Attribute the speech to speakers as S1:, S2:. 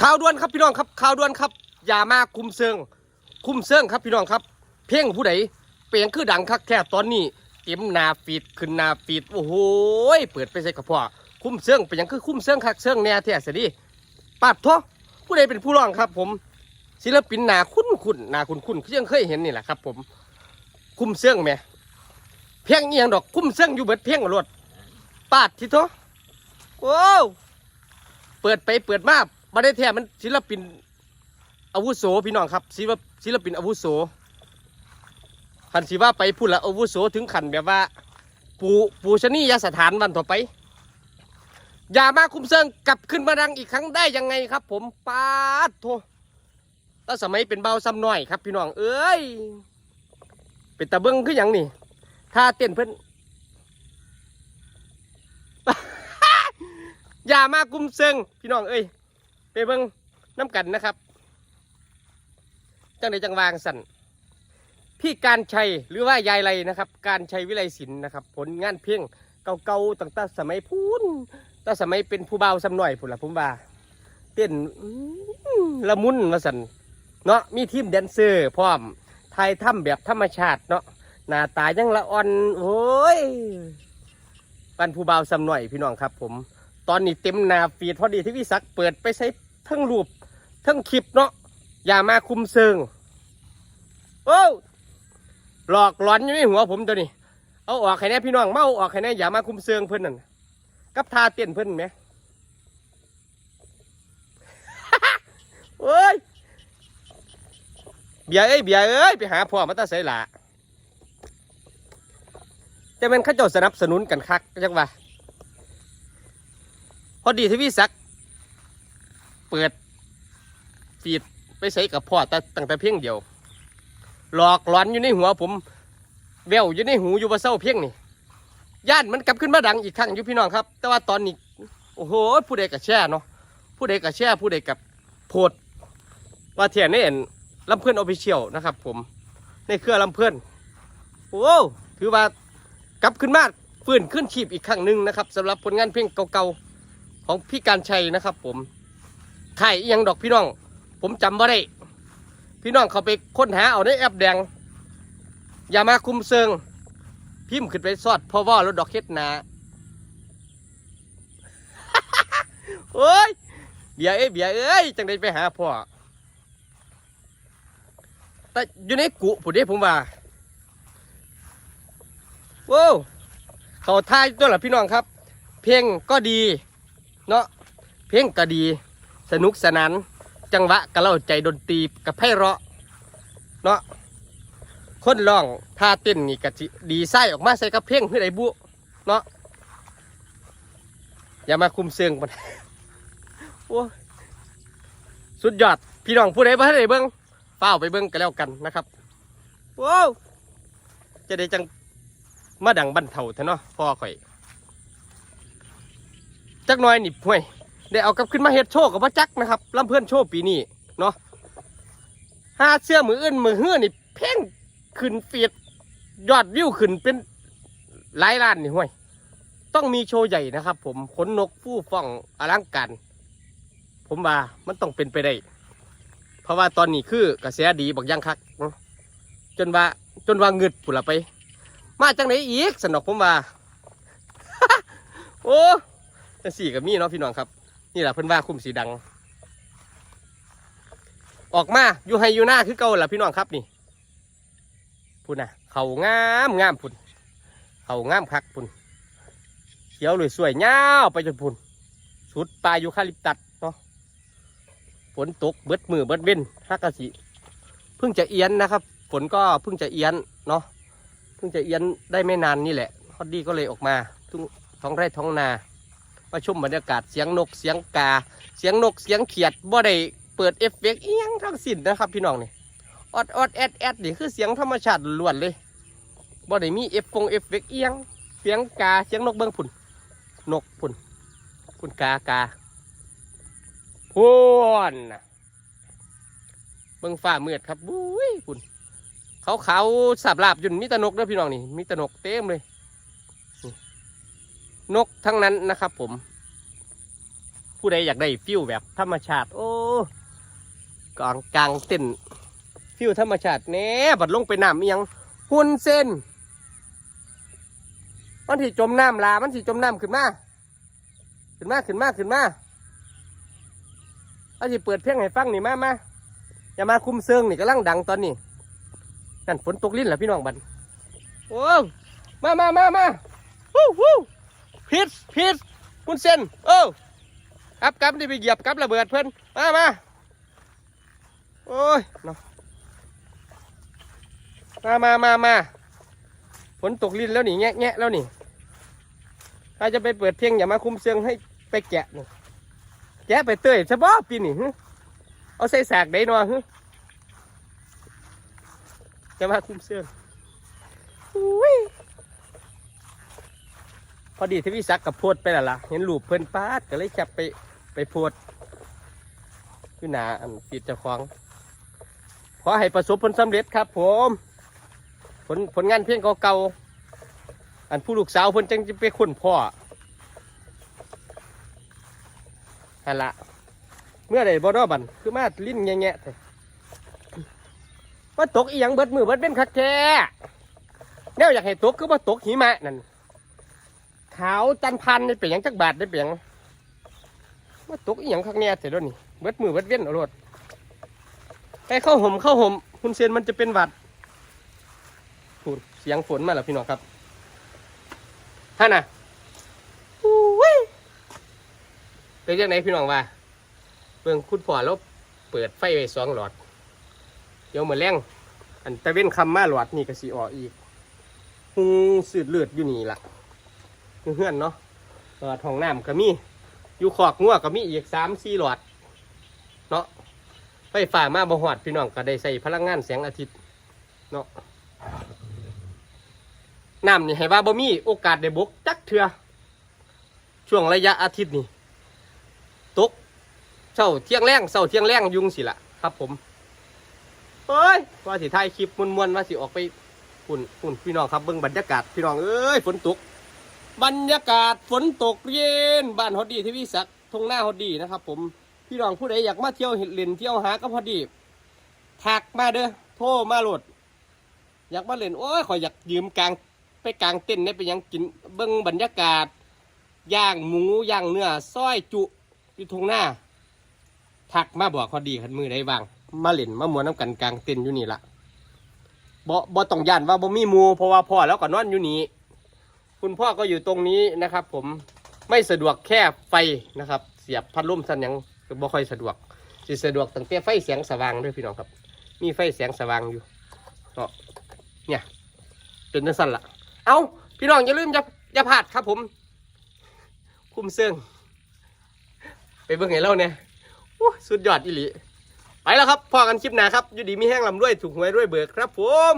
S1: ข่าวด่วนครับพี่น้องครับข่าวด่วนครับ อย่ามาคุมเซิงคุมเซิงครับพี่น้องครับ เพลงผู้ใดเปลียงคือดังคักแค่ตอนนี้เต็มนาฟีดขึ้นนาฟีดโอ้โหเปิดไปใส่กระเพาะคุมเซิงเป็นยังคือคุมเซิงคักเซิงแน่แท้สิดิปาดท้อผู้ใดเป็นผู้ร้องครับ ผม ศิลปินนาคุ้นคุ้นนาคุ้นคุ้นยังเคยเห็นนี่แหละครับ ผม คุมเซิงแหมเพียงเอียงดอกคุมเซิงอยู่เบิดเพียงรถปาดทีโตโอ้เปิดไปเปิดมา บ่ได้แท้มันศิลปินอาวุโสพี่น้องครับศิลปศิลปินอาวุโสขันสิว่าไปพูดละอาวุโสถึงขันแบบว่า ปูปูชนียสถานวันต่อไปอย่ามาคุ้มเซิงกลับขึ้นมาดังอีกครั้งได้ยังไงครับ ผมปาดโทตั้งสมัยเป็นเบาซ้ำหน้อยครับ พี่น้องเอ้ยเป็นตะเบิ้งคืออย่างนี่ถ้าเต้นเพิ่นอย่ามาคุ้มเซิงพี่น้องเอ้ย ไปเบิ้งน้ำกันนะครับ จังใดจังวางสันพี่การชัยหรือว่ายายไรนะครับ การชัยวิไลศิลป์นะครับ ผลงานเพลงเก่าๆตั้งแต่สมัยพูนตั้งสมัยเป็นผู้เบาวสำหน่อยพุ่นละผมว่าเต้นละมุนมาสันเนาะมีทีมแดนเซอร์พร้อมไทยถ้ำแบบธรรมชาติเนาะหน้าตายังละอ่อนโอ้ยปันผู้เบาวสำหน่อยพี่น้องครับ ผม ตอนนี้เต็มนาฟีดพอดีที่พี่ศักเปิดไปใช้ ทั้งรูปทั้งคลิปเนาะอย่ามาคุมเซิงโอ้หลอกหลอนอยู่ในหัวผมตัวนี้เอาออกให้แน่พี่น้องเมาออกให้แน่อย่ามาคุมเซิงเพิ่อนนั่นกับทาเต้นเพิ่อนไหมโอ้ยเบียเอ้ยเบียเอ้ยไปหาพ่อมาตาใส่หละแต่เป็นข้าเจ้าสนับสนุนกันคักจังวะพอดีที่พี่ศักดิ์ เปิดฟีดไปใส่กับพ่อแต่ตั้งแต่เพียงเดียว หลอกหลอนอยู่ในหัวผมแววอยู่ในหูอยู่ว่าเศร้าเพียงนี่ย่านมันกลับขึ้นมาดังอีกครั้งอยู่พี่น้องครับ แต่ว่าตอนนี้โอ้โหผู้ใดกับแช่เนาะผู้ใดกับแช่ผู้ใดกับโพดว่าเทียนนี่เห็นลำเพื่อนออฟฟิเชียลนะครับ ผมในเครือลำเพื่อนโอ้ถือว่ากลับขึ้นมาฟื้นขึ้นชีพอีกครั้งหนึ่งนะครับสำหรับผลงานเพลงเก่าๆของพี่การชัยนะครับ ผม ไข่ยังดอกพี่น้อง ผมจำว่าได้ พี่น้องเขาไปค้นหาเอาในแอปแดง อย่ามาคุมเซิง พิมพ์ขึ้นไปซอดพ่อว่ารถดอกเฮ็ดหนาโอ้ยเบียเอ้ยเบียเอ้ยจังได้ไปหาพ่อแต่อยู่ในกุผู้เด้ผมว่าโว้วเขาทายตัวละพี่น้องครับ เพลงก็ดี เนาะเพลงก็ดี สนุกสนาน จังหวะกระเล่าใจดนตรีกับไพเราะเนาะคนร้องท่าเต้นนี่กะจิดีไส้ออกมาใส่กับเพลงเพื่อไอ้บุเนาะอย่ามาคุมเสียงมันโอ้สุดยอด พี่น้องผู้ใดบ่ทันได้เบิ่งเฝ้าไปเบิ่งกันแล้วกันนะครับว้าวจะได้จังมาดังบันเทาเถอะเนาะพ่อข่อย จักน้อยนี่ห่วย ได้เอากลับขึ้นมาเฮ็ดโชว์กับพ่อจักนะครับลำเพื่อนโชว์ปีนี้เนาะหาเสื้อมืออื่นมือเฮือนี่เพ่งขึ้นเฟียดยอดวิวขึ้นเป็นหลายล้านนี่ห่วย ต้องมีโชว์ใหญ่นะครับ ผมขนนกฟู่ฟ่องอลังการผมว่ามันต้องเป็นไปได้ เพราะว่าตอนนี้คือกระแสดีบักยังคักเนาะจนว่าจนว่าเงึดผุละไป มาจังไหนอีกสนอกผมว่า โอ้จังสี่กับมีเนาะพี่น้องครับ นี่แหละเพิ่นว่าคุ้มสีดัง ออกมาอยู่ให้อยู่หน้าคือเก่าแหละพี่น้องครับนี่พุ่นน่ะ เขางามงามพุ่นเขางามคักพุ่นเขียวเลยสวยยาวไปจนพุ่นสุดปลายอยู่คาลิปตัสเนาะฝนตกเบิดมือเบิดเว้นฮักกะสิเพิ่งจะเอียนนะครับ ฝนก็เพิ่งจะเอียนเนาะเพิ่งจะเอียนได้ไม่นานนี่แหละพอดีก็เลยออกมาทุ่งท้องไร่ท้องนา มาชมบรรยากาศเสียงนกเสียงกา เสียงนกเสียงเขียดบ่ได้เปิดเอฟเฟกต์เอียงทั้งสิ้นนะครับ พี่น้องนี่ออดออดแอดแอดนี่คือเสียงธรรมชาติล้วนเลยบ่ได้มีเอฟฟงเอฟเฟกต์เอียงเสียงกาเสียงนกเบิ้งพุ่นนกพุ่นพุ่นกากาพุ่นเบิ้งฟ้ามืดครับบุ้ยพุ่นเขาเขาสับลาบยุ่นมีแตนกเด้อพี่น้องนี่มีแตนกเต็มเลย นกทั้งนั้นนะครับ ผม ผู้ใดอยากได้ฟิลแบบธรรมชาติ โอ้กลางกลางเต้นฟิวธรรมชาติแน่บัดลงไปน้ำยังหุ่นเส้นมันสิจมน้ำลา มันสิจมน้ำขึ้นมา ขึ้นมา ขึ้นมา ขึ้นมาเอาสิเปิดเพลงให้ฟังนี่มามาอย่ามาคุมเซิงนี่กำลังดังตอนนี้ นั่นฝนตกลิ้นเหรอพี่น้องบันโอ้มามามามาฮู้ฮู้ พิษพิษคุณเซนโอ้กลับกลับนี่ไปเหยียบกลับระเบิดเพิ่อนมามาโอ้ยเนาะมามามามาฝนตกลิ้นแล้วนี่แงะแงะแล้วนี่ถ้าจะไปเปิดเพลงอย่ามาคุมเซิงให้ไปแกะนี่แกะไปเตยซะบ่ปีนี่เอาใส่สากได้หนอฮึจะมาคุมเซิงอุ้ย พอดีที่พี่ซักกับโพดไปและล่ะ เห็นรูปเพิ่นปาดก็เลยจับไปไปโพดอยู่หนาอันปิดเจ้าของขอให้ประสบผลสำเร็จครับผม ผลผลงานเพียงเก่าๆอันผู้ลูกสาวเพิ่นจังจะไปค้นพ่อฮันละเมื่อใดบ่รอบันคือมาลิ้นแงะๆแต่ว่าตกอีหยังเบิดมือเบิดเป็นคักแท้แนวอยากให้ตกคือว่าตกหิมะนั่น ขาวจันพันนี่เป็นหยังจักบาทได้เป็นหยังว่าตกอีหยังคักแน่เสียด้วนี่เบิดมือเบิดเว้นเอารถไปเข้าห่มเข้าห่มคุณเซียนมันจะเป็นหวัดพูดเสียงฝนมาแล้วพี่น้องครับฮะน่ะอุ้ยเป็นยังไงพี่น้องว่าเบิ่งคุณพ่อแล้วเปิดไฟไว้สองหลอด เดี๋ยวเหมือนแรงอันตะเว้นคำมาหลอดนี่ก็สีออกอีกหุงสืดเลือดอยู่นี่ละ เพื่อนเนาะหลอดห้องน้ำก็มีอยู่ขอกงัวก็มีอีกสามสี่หลอดเนาะไฟฟ้ามาบ่หอดพี่น้องก็ได้ใส่พลังงานแสงอาทิตย์เนาะน้ำนี่ให้ว่าบ่มีโอกาสได้บกจักเถื่อช่วงระยะอาทิตย์นี่ตกเช้าเที่ยงแรงเช้าเที่ยงแรงยุงสิละครับผมเฮ้ยว่าสิถ่ายคลิปมวนๆว่าสิออกไปฝุ่นฝุ่นพี่น้องครับเบิ่งบรรยากาศพี่น้องเอ้ยฝนตก บรรยากาศฝนตกเย็นบ้านฮอดดีที่พี่ศักดิ์ทงหน้าฮอดดีนะครับ ผมพี่น้องผู้ใดอยากมาเที่ยวเห็ดเล่นเที่ยวหาก็พอดีทักมาเด้อโทรมาโหลด อยากมาเล่นโอ้ยขอยอยากยืมกลางไปกลางเต้นท์ได้ไปยังกินเบิ่งบรรยากาศย่างหมูย่างเนื้อซอยจุอยู่ทงหน้าทักมาบอกพอดีขันมือได้บ้างมาเล่นมามวนน้ำกันกลางเต็นท์อยู่นี่ละบ่บ่ต้องย่านว่าบ่มีหมูเพราะว่าพ่อแล้วก็นอนอยู่นี่ คุณพ่อก็อยู่ตรงนี้นะครับ ผมไม่สะดวกแค่ไฟนะครับ เสียบพัดลมสันยังก็บ่ค่อยสะดวกสิสะดวกตั้งแต่ไฟแสงสว่างด้วยพี่น้องครับ มีไฟแสงสว่างอยู่ก็เนี่ยเป็นนั่นสั่นละเอาพี่น้องอย่าลืมอย่าอย่าพลาดครับผม คุ้มเสื่องไปเบิ่งให้เราเนี่ยโอ้ยสุดยอดอีหลีไปแล้วครับพอกันคลิปหน้าครับอยู่ดีมีแห้งลำด้วยถูกหวยด้วยเบิกครับผม